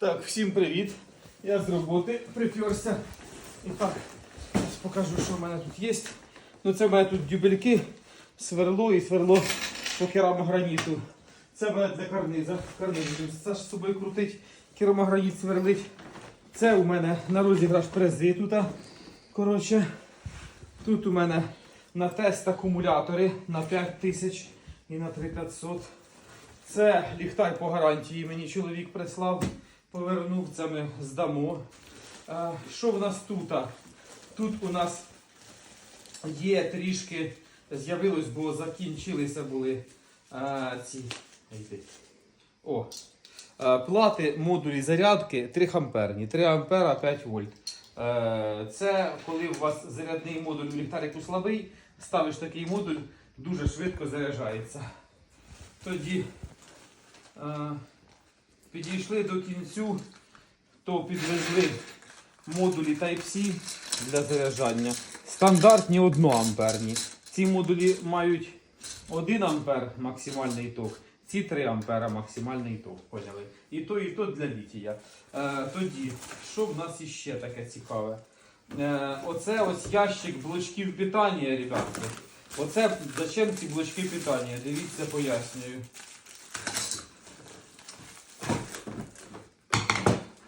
Так, всім привіт. Я з роботи приперся. І так, ось покажу, що в мене тут є. Ну, це в мене тут дюбельки, сверло і сверло по керамограніту. Це в мене для карниза. Карниз це ж з собою крутить, керамограніт сверлить. Це у мене на розіграш прези тут. Коротше, тут у мене на тест акумулятори на 5000 і на 3500. Це ліхтар по гарантії мені чоловік прислав, повернув, ми здамо. Що в нас тут? Тут у нас є трішки, з'явилось, бо закінчилися були ці. О, плати модулі зарядки 3 амперні, 3 ампера 5 вольт. Е, Це коли у вас зарядний модуль в ліхтарику слабий, ставиш такий модуль, дуже швидко заряджається. Тоді підійшли до кінцю, то підвезли модулі Type-C для заряджання. Стандартні 1 амперні. Ці модулі мають 1 ампер максимальний ток, ці 3 ампера максимальний ток. Поняли? І то, і то для літія. Е, тоді, що в нас іще таке цікаве? Е, оце ось ящик блочків питання, ребятки. Оце зачем ці блочки питання? Дивіться, пояснюю.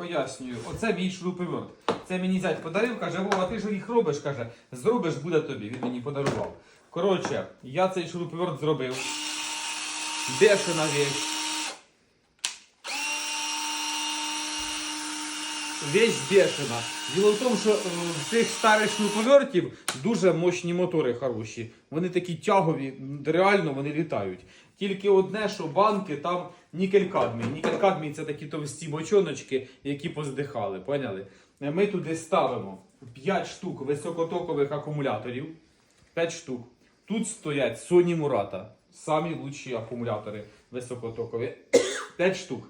Пояснюю, оце мій шуруповерт. Це мені зять подарив, каже, Вова, ти ж їх робиш, каже, зробиш буде тобі. Він мені подарував. Коротше, я цей шуруповерт зробив. Бешена вещь. Вещь бешена. Діло в тому, що е, в цих старих шуруповертів дуже мощні мотори хороші. Вони такі тягові, реально вони літають. Тільки одне, що банки там нікель-кадмій. Нікель-кадмій це такі товсті бочоночки, які поздихали. Поняли? Е, Ми туди ставимо 5 штук високотокових акумуляторів. 5 штук. Тут стоять Sony Murata. Самі лучші акумулятори високотокові. 5 штук.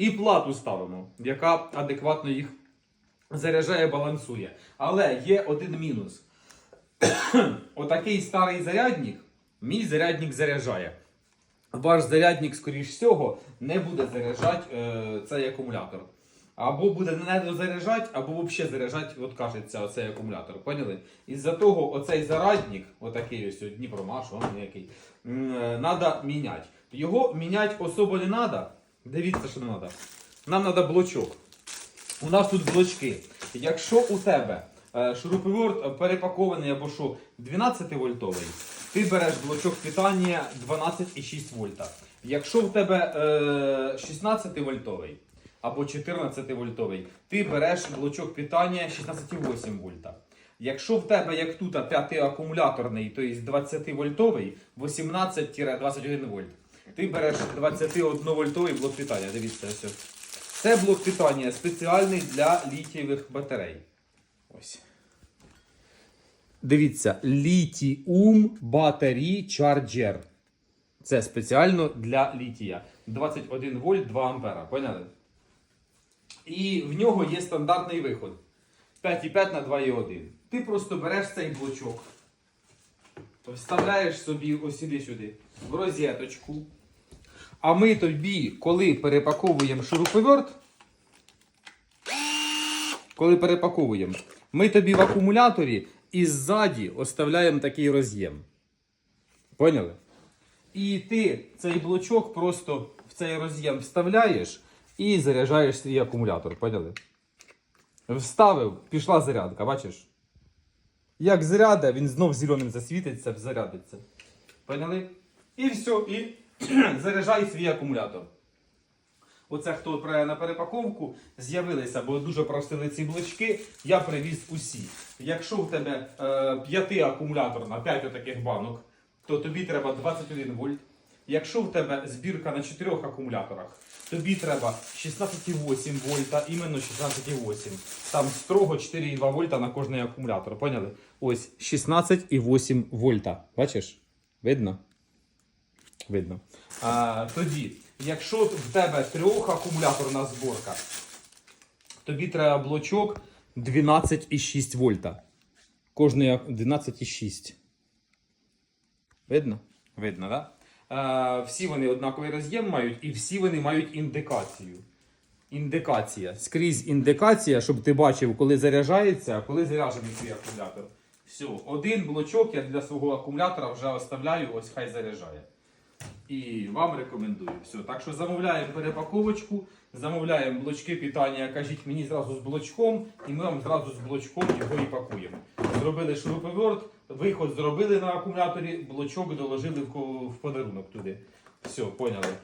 І плату ставимо, яка адекватно їх заряджає, балансує. Але є один мінус. Отакий старий зарядник, мій зарядник заряджає. Ваш зарядник, скоріш всього, не буде заряджати е, цей акумулятор. Або буде не дозаряджати, або взагалі заряджати, от кажеться, оцей акумулятор. Поняли? Із-за того оцей зарядник, отакий ось Дніпромаш, який, треба міняти. Його міняти особо не треба. Дивіться, що не треба. Нам треба блочок. У нас тут блочки. Якщо у тебе е, шуруповерт перепакований або що 12 вольтовий, ти береш блочок питання 12,6 вольта. Якщо в тебе е, 16 вольтовий або 14 вольтовий, ти береш блочок питання 16,8 вольта. Якщо в тебе, як тут, 5 акумуляторний, тобто 20 вольтовий, 18-21 вольт, ти береш 21 вольтовий блок питання. Дивіться, ось. Це блок питання спеціальний для літієвих батарей. Ось. Дивіться, літіум батарій чарджер. Це спеціально для літія. 21 вольт 2 ампера. Поняли? І в нього є стандартний виход. 5,5 на 2,1. Ти просто береш цей блочок, вставляєш собі ось сюди сюди в розеточку. А ми тобі, коли перепаковуємо шуруповерт, коли перепаковуємо, ми тобі в акумуляторі і ззаді оставляємо такий роз'єм. Поняли? І ти цей блочок просто в цей роз'єм вставляєш і заряджаєш свій акумулятор. Поняли? Вставив, пішла зарядка, бачиш? Як заряда, він знов зеленим засвітиться, зарядиться. Поняли? І все, і заряджай свій акумулятор. Оце хто відправляє на перепаковку, з'явилися, бо дуже просили ці блочки, я привіз усі. Якщо в тебе е, 5 акумулятор на 5 отаких банок, то тобі треба 21 вольт. Якщо в тебе збірка на 4 акумуляторах, тобі треба 16,8 вольта, іменно 16,8. Там строго 4,2 вольта на кожний акумулятор. Поняли? Ось 16,8 вольта. Бачиш? Видно? Видно. А, тоді, якщо в тебе трьохакумуляторна зборка, тобі треба блочок 12,6 вольта. Кожний 12,6. Видно? Видно, так? Да? Всі вони однаковий роз'єм мають і всі вони мають індикацію. індикація. Скрізь індикація, щоб ти бачив, коли заряджається, а коли заряджений твій акумулятор. Все, один блочок я для свого акумулятора вже оставляю, ось хай заряджає. І вам рекомендую. Все. Так що замовляємо перепаковочку, замовляємо блочки питання, кажіть мені зразу з блочком, і ми вам зразу з блочком його і пакуємо. Зробили шуруповерт, виход зробили на акумуляторі, блочок доложили в подарунок туди. Все, поняли.